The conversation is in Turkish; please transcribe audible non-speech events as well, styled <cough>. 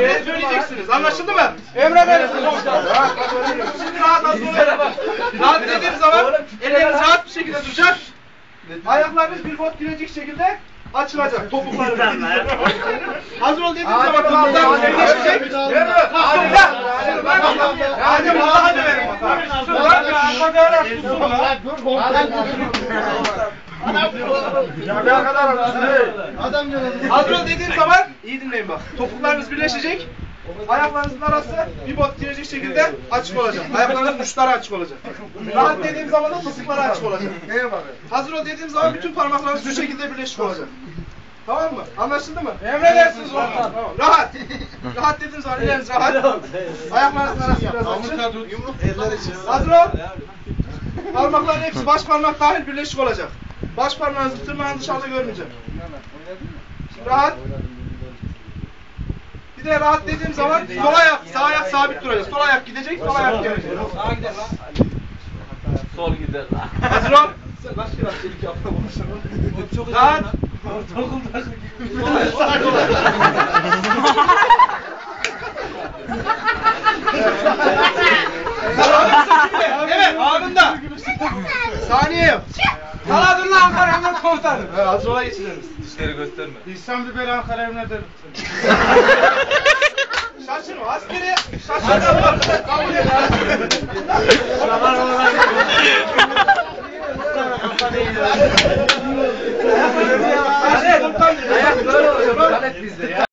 diye söyleyeceksiniz. Anlaşıldı mı? Emre verirsin komutanım. Şimdi rahat hazır olun. Rahat dediğim zaman elleriniz rahat bir şekilde duracak. Ayaklarınız bir bot girecek şekilde açılacak. Topuklarınız. hazır ol dediğim zaman topuklarınız birleşecek. Hadi lan. Hadi vallahi döverim. Hazır ol dediğim zaman iyi dinleyin bak. Topuklarınız birleşecek. Ayaklarınızın arası bir bot girecek şekilde açık olacak. Ayaklarınızın uçları açık olacak. Rahat dediğim zaman da fıstıkları açık olacak. Hazır ol dediğim zaman bütün parmaklarınız şu şekilde birleşik olacak. Tamam mı? Anlaşıldı mı? Emredersiniz komutanım. Tamam. Rahat. Rahat dediğim zaman elleriniz rahat. Ayaklarınızın arası biraz açık. Hazır ol. Parmakların hepsi baş parmak dahil birleşik olacak. Baş parmağınızı tırnağın dışarıda görmeyecek. Şimdi rahat. Bir de rahat dediğim zaman sol ayak, sağ ayak sabit duracak. Sol ayak gidecek, sol ayak gelecek. Sağa gider lan. Sol gider lan. Hazır ol. Rahat. Evet, anında. Saniye Kaladın'la Ankara Emniyet Komutanı. He, az ola geçiririz. Dişleri gösterme. İhsan Biber Ankara Emniyet <laughs> Şaşırma askeri. Şaşırma. Kabul et. Şaman olarak.